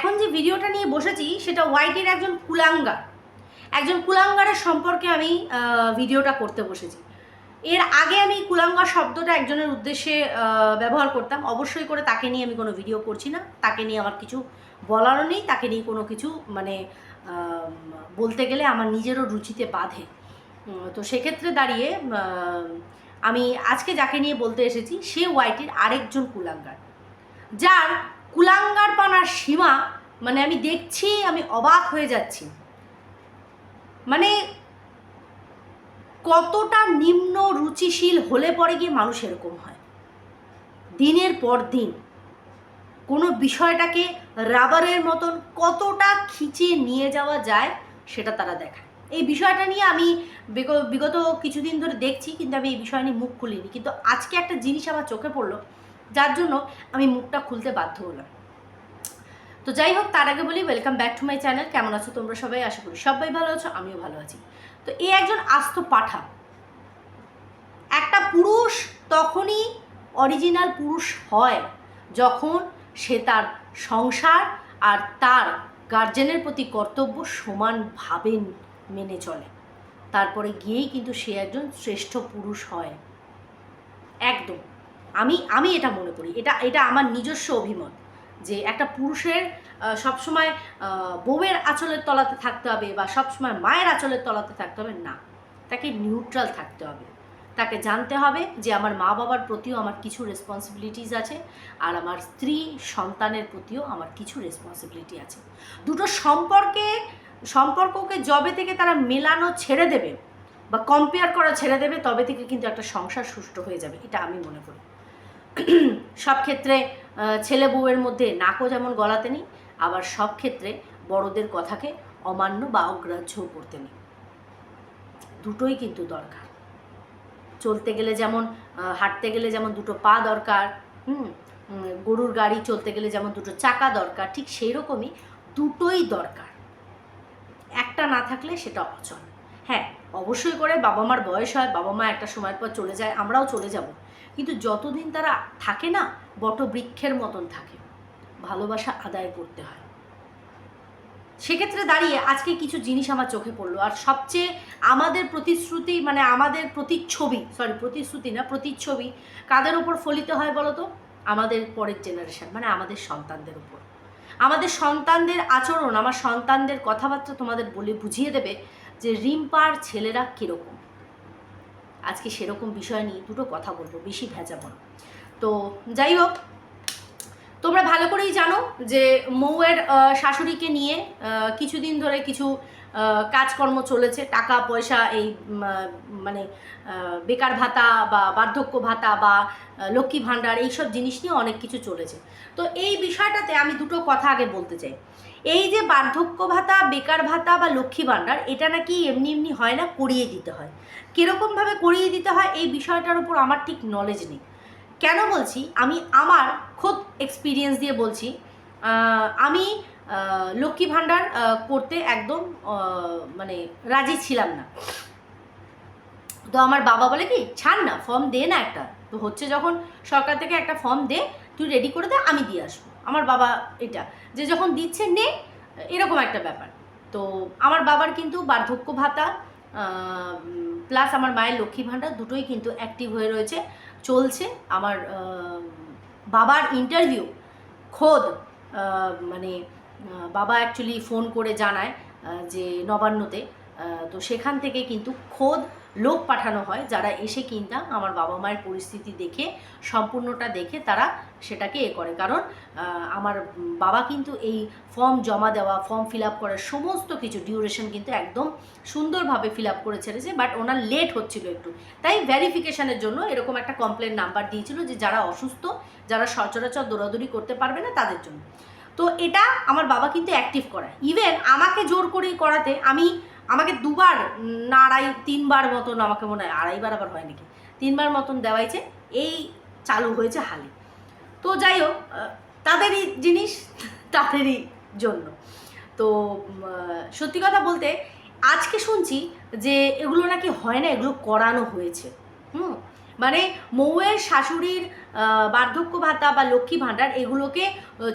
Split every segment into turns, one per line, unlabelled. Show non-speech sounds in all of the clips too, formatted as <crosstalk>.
এখন যে ভিডিওটা নিয়ে বসেছি, সেটা ওয়াইটির একজন কুলাঙ্গার। একজন কুলাঙ্গারের সম্পর্কে আমি ভিডিওটা করতে বসেছি। এর আগে আমি কুলাঙ্গার শব্দটা একজনের উদ্দেশ্যে ব্যবহার করতাম। অবশ্যই করে তাকে নিয়ে আমি কোনো ভিডিও করছি না। তাকে নিয়ে আমার কিছু বলারও নেই। তাকে নিয়ে কোনো কিছু মানে বলতে গেলে আমার নিজেরও রুচিতে বাধে। তো সেক্ষেত্রে দাঁড়িয়ে আমি আজকে যাকে নিয়ে বলতে এসেছি, সে ওয়াইটির আরেকজন কুলাঙ্গার। যার কুলাঙ্গার পানার সীমা মানে আমি দেখছি, আমি অবাক হয়ে যাচ্ছি। মানে কতটা নিম্ন রুচিশীল হলে পরে গিয়ে মানুষ এরকম হয়। দিনের পর দিন কোনো বিষয়টাকে রাবারের মতন কতটা খিচিয়ে নিয়ে যাওয়া যায় সেটা তারা দেখায়। এই বিষয়টা নিয়ে আমি বিগত কিছুদিন ধরে দেখছি, কিন্তু আমি এই বিষয় নিয়ে মুখ খুলিনি। কিন্তু আজকে একটা জিনিস আমার চোখে পড়ল যার জন্য আমি মুখটা খুলতে বাধ্য হলাম। তো যাই হোক, তার আগে বলি welcome back to my channel কেমন আছো তোমরা সবাই? আশা করি সবাই ভালো আছো, আমিও ভালো আছি। তো এই একজন আস্ত পাঠা। একটা পুরুষ তখনই অরিজিনাল পুরুষ হয় যখন সে তার সংসার আর তার গার্জেনের প্রতি কর্তব্য সমানভাবে মেনে চলে। তারপরে গিয়েই কিন্তু সে একজন শ্রেষ্ঠ পুরুষ হয়। একদম। আমি আমি এটা মনে করি, এটা এটা আমার নিজস্ব অভিমত যে একটা পুরুষের সবসময় বউয়ের আঁচলের তলাতে থাকতে হবে বা সবসময় মায়ের আঁচলের তলাতে থাকতে হবে, না। তাকে নিউট্রাল থাকতে হবে। তাকে জানতে হবে যে আমার মা বাবার প্রতিও আমার কিছু রেসপন্সিবিলিটিস আছে আর আমার স্ত্রী সন্তানের প্রতিও আমার কিছু রেসপন্সিবিলিটি আছে। দুটো সম্পর্কে, সম্পর্ককে জবে থেকে তারা মেলানো ছেড়ে দেবে বা কম্পেয়ার করা ছেড়ে দেবে, তবে থেকে কিন্তু একটা সংসার সুষ্ঠু হয়ে যাবে, এটা আমি মনে করি। সব ক্ষেত্রে ছেলে বউয়ের মধ্যে নাকও যেমন গলাতে নেই, আবার সব ক্ষেত্রে বড়দের কথাকে অমান্য বা অগ্রাহ্যও করতে নেই। দুটোই কিন্তু দরকার। চলতে গেলে যেমন হাঁটতে গেলে যেমন দুটো পা দরকার, হুম গরুর গাড়ি চলতে গেলে যেমন দুটো চাকা দরকার, ঠিক সেই রকমই দুটোই দরকার। একটা না থাকলে সেটা অচল। হ্যাঁ অবশ্যই করে বাবা মার বয়স হয় বাবা মা একটা সময়ের পর চলে যায়, আমরাও চলে যাব। কিন্তু যতদিন তারা থাকে না, বটবৃক্ষের মতন থাকে। ভালোবাসা আদায় করতে হয়। সেক্ষেত্রে দাঁড়িয়ে আজকে কিছু জিনিস আমার চোখে পড়ল। আর সবচেয়ে আমাদের প্রতিশ্রুতি মানে আমাদের প্রতিচ্ছবি সরি প্রতিশ্রুতি না, প্রতিচ্ছবি কাদের ওপর ফলিত হয় বলো তো আমাদের পরের জেনারেশন মানে আমাদের সন্তানদের উপর। আমাদের সন্তানদের আচরণ, আমার সন্তানদের কথাবার্তা তোমাদের বলে বুঝিয়ে দেবে যে রিম্পার ছেলেরা কীরকম। আজকে সেরকম বিষয় নিয়ে দুটো কথা বলব, বেশি ভেজাবো না। তো যাই হোক, তোমরা ভালো করেই জানো যে মৌয়ের শাশুড়িকে নিয়ে কিছুদিন ধরে কিছু কাজকর্ম চলেছে, টাকা, পয়সা, এই মানে বেকার ভাতা বা বার্ধক্য ভাতা বা লক্ষ্মী ভাণ্ডার, এইসব জিনিস নিয়ে অনেক কিছু চলেছে। তো এই বিষয়টাতে আমি দুটো কথা আগে বলতে চাই। এই যে বার্ধক্য ভাতা, বেকার ভাতা বা লক্ষ্মী ভাণ্ডার, এটা নাকি এমনি এমনি হয় না, করিয়ে দিতে হয়? কীরকমভাবে করিয়ে দিতে হয়, এই বিষয়টার উপর আমার ঠিক নলেজ নেই। কেন বলছি? আমি আমার খোদ এক্সপিরিয়েন্স দিয়ে বলছি আমি লক্ষ্মী ভাণ্ডার করতে একদম মানে রাজি ছিলাম না। তো আমার বাবা বলে কি, ছাড় না ফর্ম দে না একটা। তো হচ্ছে যখন সরকার থেকে একটা ফর্ম দে, তুই রেডি করে দে, আমি দিয়ে আসব। আমার বাবা এটা, যে যখন দিচ্ছে, নে, এরকম একটা ব্যাপার। তো আমার বাবার কিন্তু বার্ধক্য ভাতা প্লাস আমার মায়ের লক্ষ্মী ভাণ্ডার দুটোই কিন্তু অ্যাক্টিভ হয়ে রয়েছে, চলছে। আমার বাবার ইন্টারভিউ খোদ মানে বাবা অ্যাকচুয়ালি ফোন করে জানায় যে নবান্নতে। তো সেখান থেকে কিন্তু খোদ লোক পাঠানো হয় যারা এসে কিনা আমার বাবা মায়ের পরিস্থিতি দেখে, সম্পূর্ণটা দেখে তারা সেটাকে এ করে। কারণ আমার বাবা কিন্তু এই ফর্ম জমা দেওয়া ফর্ম ফিল আপ করার সমস্ত কিছু ডিউরেশন কিন্তু একদম সুন্দরভাবে ফিল আপ করে ছেড়েছে বাট ওনার লেট হচ্ছিল একটু। তাই ভেরিফিকেশনের জন্য এরকম একটা কমপ্লেন নাম্বার দিয়েছিল যে যারা অসুস্থ, যারা সচরাচর দৌড়াদৌড়ি করতে পারবে না তাদের জন্য। তো এটা আমার বাবা কিন্তু অ্যাক্টিভ করায়। ইভেন আমাকে জোর করেই করাতে আমি, আমাকে দুবার না আড়াই, তিনবার মতন আমাকে মনে হয়, আড়াইবার আবার হয় নাকি? তিনবার মতন দেওয়াইছে, এই চালু হয়েছে হালে। তো যাই হোক তাদেরই জিনিস, <laughs> তাদেরই জন্য। তো সত্যি কথা বলতে আজকে শুনছি যে এগুলো নাকি হয় না, এগুলো করানো হয়েছে। হুম? মানে মৌয়ের শাশুড়ির বার্ধক্য ভাতা বা লক্ষ্মী ভাণ্ডার এগুলোকে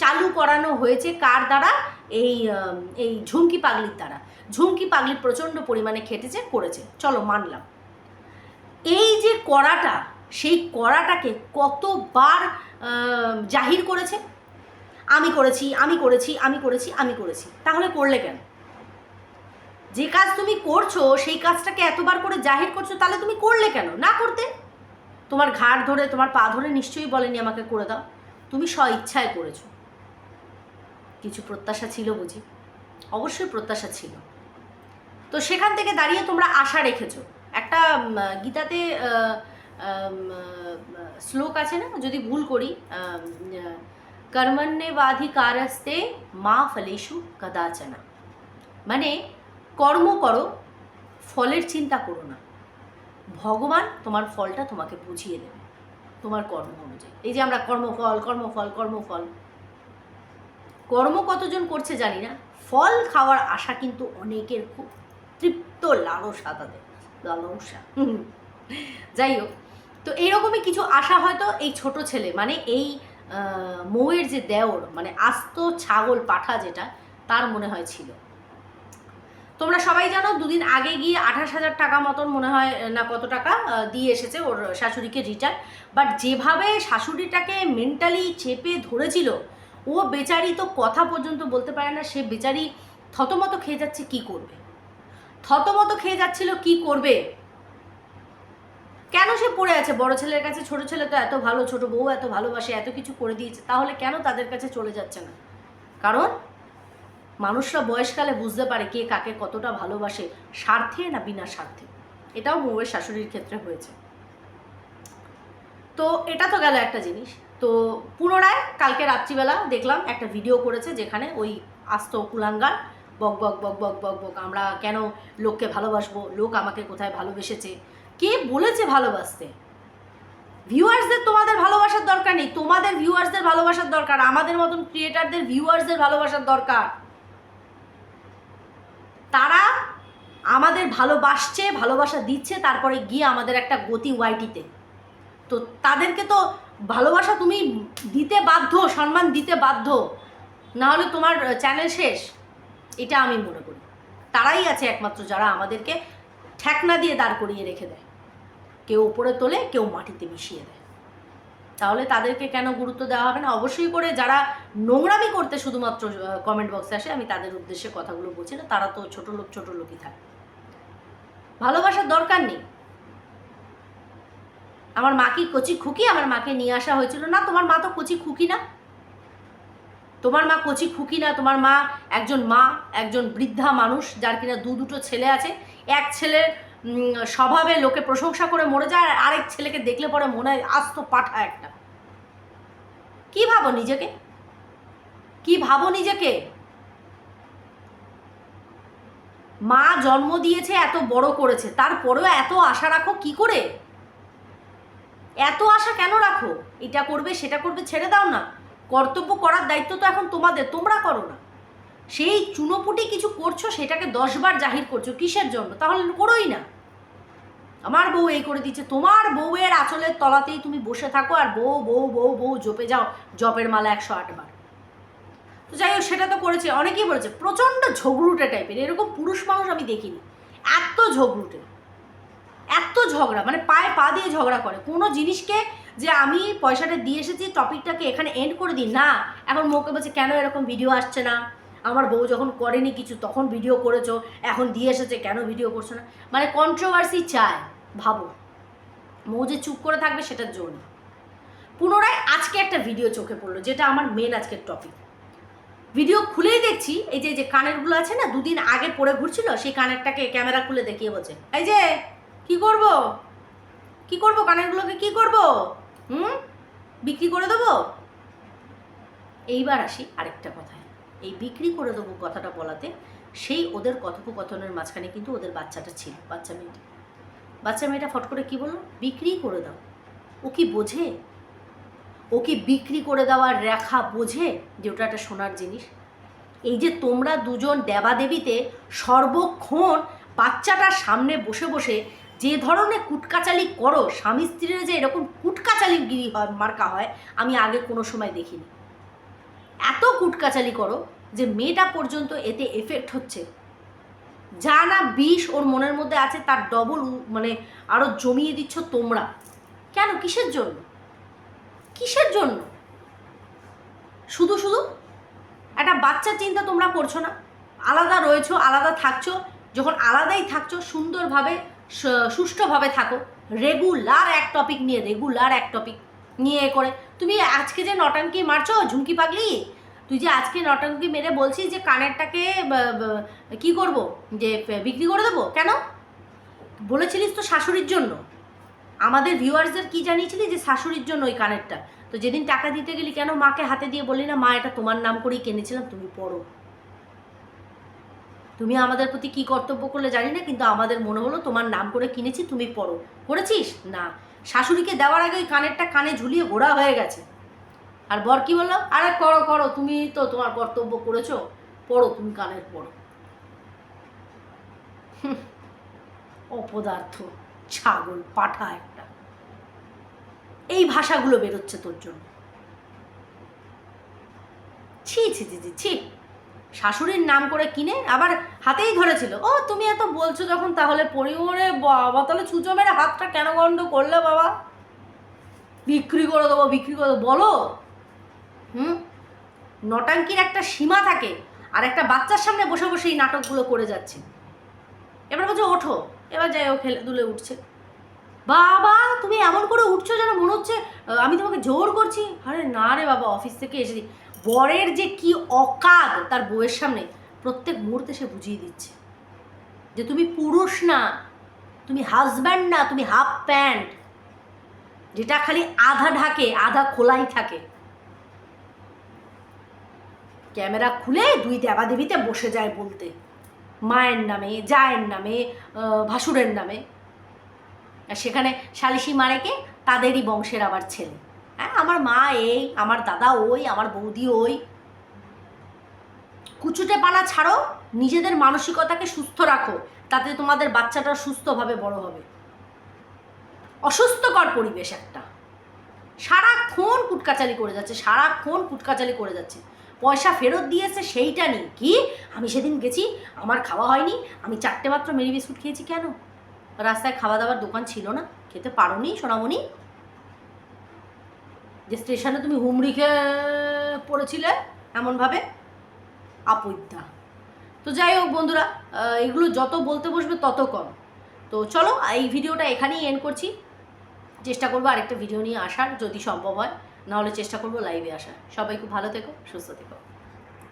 চালু করানো হয়েছে কার দ্বারা? এই এই ঝুমকি পাগলির দ্বারা। ঝুমকি পাগলি প্রচণ্ড পরিমাণে খেটেছে, করেছে। চলো মানলাম। এই যে করাটা সেই করাটাকে কতবার জাহির করেছে? আমি করেছি আমি করেছি আমি করেছি আমি করেছি। তাহলে করলে কেন? যে কাজ তুমি করছ, সেই কাজটাকে এতবার করে জাহির করছ, তাহলে তুমি করলে কেন? না করতে? তোমার ঘাড় ধরে, তোমার পা ধরে নিশ্চয়ই বলেনি আমাকে করে দাও। তুমি স্ব ইচ্ছায় করেছ। কিছু প্রত্যাশা ছিল বুঝি? অবশ্যই প্রত্যাশা ছিল। তো সেখান থেকে দাঁড়িয়ে তোমরা আশা রেখেছো। একটা গীতাতে শ্লোক আছে না? যদি ভুল করি কর্মণ্যেবাধিকারস্তে মা ফলেশু কদাচনা। মানে কর্ম করো, ফলের চিন্তা করো না। ভগবান তোমার ফলটা তোমাকে বুঝিয়ে দেবে, তোমার কর্ম অনুযায়ী। এই যে আমরা কর্মফল কর্মফল কর্মফল। কর্ম কতজন করছে জানি না, ফল খাওয়ার আশা কিন্তু অনেকের খুব তৃপ্ত লালসা তাদের, লালসা। যাই হোক, তো এইরকমই কিছু আশা হয়তো এই ছোট ছেলে মানে এই মৌয়ের যে দেওর মানে আস্ত ছাগল পাঠা যেটা, তার মনে হয় ছিল। তোমরা সবাই জানো, দুদিন আগে গিয়ে আঠাশ হাজার টাকা মতন মনে হয় না কত টাকা দিয়ে এসেছে ওর শাশুড়িকে রিটার্ন বাট যেভাবে শাশুড়িটাকে মেন্টালি চেপে ধরেছিল, ও বেচারি তো কথা পর্যন্ত বলতে পারে না, সে বেচারি থতমত খেয়ে যাচ্ছে, কি করবে? থতমত খেয়ে যাচ্ছিল, কি করবে? কেন সে পড়ে আছে? বড় ছেলের কাছে, ছোট ছেলে তো এত ভালো, ছোট বউ এত ভালোবাসে, এত কিছু করে দিয়েছে, তাহলে কেন তাদের কাছে চলে যাচ্ছে না? কারণ মানুষরা বয়সকালে বুঝতে পারে কে কাকে কতটা ভালোবাসে, স্বার্থে না বিনা স্বার্থে। এটাও বউয়ের শাশুড়ির ক্ষেত্রে হয়েছে। তো এটা তো গেল একটা জিনিস। তো পুনরায় কালকে রাত্রিবেলা দেখলাম একটা ভিডিও করেছে যেখানে ওই আস্ত কুলাঙ্গার, বক বক বক বক বক বক, আমরা কেন লোককে ভালোবাসবো? লোক আমাকে কোথায় ভালোবেসেছে? কে বলেছে ভালোবাসতে? ভিউয়ার্সদের তোমাদের ভালোবাসার দরকার নেই। তোমাদের ভিউয়ার্সদের ভালোবাসার দরকার। আমাদের মতন ক্রিয়েটারদের ভিউয়ার্সদের ভালোবাসার দরকার। তারা আমাদের ভালোবাসছে, ভালোবাসা দিচ্ছে, তারপরে গিয়ে আমাদের একটা গতি ওয়াইটিতে তো। তাদেরকে তো ভালোবাসা তুমি দিতে বাধ্য, সম্মান দিতে বাধ্য না হলে তোমার চ্যানেল শেষ। এটা আমি মনে করি। তারাই আছে একমাত্র যারা আমাদেরকে ঠেকনা দিয়ে দাঁড় করিয়ে রেখে দেয়। কেউ উপরে তোলে, কেউ মাটিতে মিশিয়ে দেয়। তাহলে তাদেরকে কেন গুরুত্ব দেওয়া হবে না? অবশ্যই করে যারা নোংরামি করতে শুধুমাত্র কমেন্ট বক্সে আসে, আমি তাদের উদ্দেশ্যে কথাগুলো বলছি না, তারা তো ছোট লোক, ছোট লোকই থাকে। ভালোবাসার দরকার নেই। আমার মা কি কচি খুকি, আমার মাকে নিয়ে আসা হয়েছিল। না, তোমার মা তো কচি খুকি না। তোমার মা কচি খুকি না, তোমার মা একজন মা, একজন বৃদ্ধা মানুষ, যার কিনা দু দুটো ছেলে আছে। এক ছেলের স্বভাবে লোকে প্রশংসা করে মরে যায়, আর আরেক ছেলেকে দেখলে পরে মনে হয় আস্ত পাঠা একটা। কি ভাবো নিজেকে? কি ভাবো নিজেকে? মা জন্ম দিয়েছে, এত বড় করেছে, তারপরেও এত আশা রাখো কি করে? এত আশা কেন রাখো? এটা করবে, সেটা করবে, ছেড়ে দাও না। কর্তব্য করার দায়িত্ব তো এখন তোমাদের, তোমরা করো না। সেই চুনোপুটি কিছু করছ, সেটাকে দশবার জাহির করছ, কিসের জন্য? তাহলে করোই না। আমার বউ এই করে দিচ্ছে। তোমার বউয়ের আঁচলের তলাতেই তুমি বসে থাকো আর বউ বউ বউ বউ জপে যাও জপের মালা একশো আটবার তো যাই হোক, সেটা তো করেছে, অনেকেই বলেছে, প্রচণ্ড ঝগড়ুটে টাইপের এরকম পুরুষ মানুষ আমি দেখিনি। এত ঝগড়ুটে, এত ঝগড়া মানে পায়ে পা দিয়ে ঝগড়া করে। কোনো জিনিসকে যে আমি পয়সাটা দিয়ে এসেছি, টপিকটাকে এখানে এন্ড করে দিই, না। এখন মোকে বলছে, কেন এরকম ভিডিও আসছে না? আমার বউ যখন করেনি কিছু, তখন ভিডিও করেছ, এখন দিয়ে এসেছে, কেন ভিডিও করছ না? মানে কন্ট্রোভার্সি চায়। ভাবো। মৌ যে চুপ করে থাকবে সেটার জন্য পুনরায় আজকে একটা ভিডিও চোখে পড়ল, যেটা আমার মেন আজকের টপিক ভিডিও খুলেই দেখছি, এই যে যে কানেরগুলো আছে না, দুদিন আগে পরে ঘুরছিল, সেই কানেরটাকে ক্যামেরা খুলে দেখিয়ে বলছে, এই যে, কি করব? কি করব? কানেরগুলোকে কি করব? হুম? বিক্রি করে দেবো? এইবার আসি আরেকটা কথায়। এই বিক্রি করে দেবো কথাটা বলাতে, সেই ওদের কথোপকথনের মাঝখানে কিন্তু ওদের বাচ্চাটা ছিল, বাচ্চা মেয়েটা। বাচ্চা মেয়েটা ফট করে কি বলল? বিক্রি করে দাও। ও কি বোঝে? ও কি বিক্রি করে দেওয়ার রেখা বোঝে যে ওটা একটা সোনার জিনিস? এই যে তোমরা দুজন দেবাদেবীতে সর্বক্ষণ বাচ্চাটার সামনে বসে বসে যে ধরনের কুটকাচালি করো, স্বামী স্ত্রীর যে এরকম কুটকাচালি গিরি হয়, মার্কা হয়, আমি আগে কোনো সময় দেখিনি। এত কুটকাচালি করো যে মেয়েটা পর্যন্ত এতে এফেক্ট হচ্ছে। যা না বিষ ওর মনের মধ্যে আছে, তার ডবল মানে আরও জমিয়ে দিচ্ছ তোমরা। কেন? কিসের জন্য? কিসের জন্য? শুধু শুধু? একটা বাচ্চার চিন্তা তোমরা করছ না। আলাদা রয়েছো, আলাদা থাকছো। যখন আলাদাই থাকছো, সুন্দরভাবে সুষ্ঠুভাবে থাকো। রেগুলার এক টপিক নিয়ে রেগুলার এক টপিক নিয়ে করে। তুমি আজকে যে নটাঙ্কি মারছো, ঝুমকি পাগলি? তুই যে আজকে নটাঙ্কি মেরে বলছিস যে কানেরটাকে কি করব? যে বিক্রি করে দেবো? কেন? বলেছিলিস তো শাশুড়ির জন্য। আমাদের ভিউয়ার্সদের কি জানিয়েছিলি যে শাশুড়ির জন্য ওই কানেরটা? তো যেদিন টাকা দিতে গেলি কেন মাকে হাতে দিয়ে বললি না, মা, এটা তোমার নাম করেই কিনেছিলাম, তুমি পড়ো। তুমি আমাদের প্রতি কি কর্তব্য করলে জানি না, কিন্তু আমাদের মনে হলো তোমার নাম করে কিনেছি, তুমি পড়ো। করেছিস? না। শাশুড়িকে দেওয়ার আগে ওই কানেরটা কানে ঝুলিয়ে ঘোরা হয়ে গেছে। আর বর কি বলল? আরে করো করো, তুমি তো তোমার কর্তব্য করেছ, পড়ো, তুমি কানের পড়ো। অপদার্থ, ছাগল, পাঠা একটা। এই ভাষাগুলো বেরোচ্ছে তোর জন্য। ছি ছি ছি ছি ছি। শাশুড়ির নাম করে কিনে আবার হাতেই ধরেছিল। ও, তুমি এত বলছো যখন, তাহলে পরিবারে বাবা, তাহলে ছুঁচো মেরে হাতটা কেন গন্ড করলে বাবা? বিক্রি করে দেবো, বিক্রি করে বলো? হুম? নটাঙ্কির একটা সীমা থাকে আর একটা বাচ্চার সামনে বসে বসে এই নাটকগুলো করে যাচ্ছে। এবার বলছে, ওঠো। এবার যাই ও খেলে দুলে উঠছে। বাবা, তুমি এমন করে উঠছো যেন মনে হচ্ছে আমি তোমাকে জোর করছি? আরে না রে বাবা, অফিস থেকে এসেছি। বরের যে কি অকাদ তার বউয়ের সামনে প্রত্যেক মুহূর্তে সে বুঝিয়ে দিচ্ছে যে তুমি পুরুষ না, তুমি হাজব্যান্ড না, তুমি হাফ প্যান্ট, যেটা খালি আধা ঢাকে, আধা খোলাই থাকে। ক্যামেরা খুলে দুই দেবাদেবীতে বসে যায় বলতে। মায়ের নামে, জায়ের নামে ভাসুরের নামে। আর সেখানে সালিশি মারেকে তাদেরই বংশের আবার ছেলে। হ্যাঁ আমার মা এই, আমার দাদা ওই, আমার বৌদি ওই। কুচুটে পানা ছাড়ো, নিজেদের মানসিকতাকে সুস্থ রাখো, তাতে তোমাদের বাচ্চাটা সুস্থভাবে বড় হবে। অসুস্থকর পরিবেশ একটা। সারাক্ষণ কুটকাচালি করে যাচ্ছে, সারাক্ষণ কুটকাচালি করে যাচ্ছে। পয়সা ফেরত দিয়েছে সেইটা নেই কি? আমি সেদিন গেছি, আমার খাওয়া হয়নি, আমি চারটে মাত্র মেরি বিস্কুট খেয়েছি কেন? রাস্তায় খাওয়া দাওয়ার দোকান ছিল না, খেতে পারোনি সোনামণি? যে স্টেশনে তুমি হুমড়ি খেয়ে পড়েছিলে এমনভাবে? আপদ্যা তো যাই হোক বন্ধুরা এগুলো যত বলতে বসবে তত কম। তো চলো, এই ভিডিওটা এখানেই এন্ড করছি। চেষ্টা করব আরেকটা ভিডিও নিয়ে আসার, যদি সম্ভব হয়। নাহলে চেষ্টা করব লাইভে আসার। সবাই খুব ভালো থেকো সুস্থ থেকো।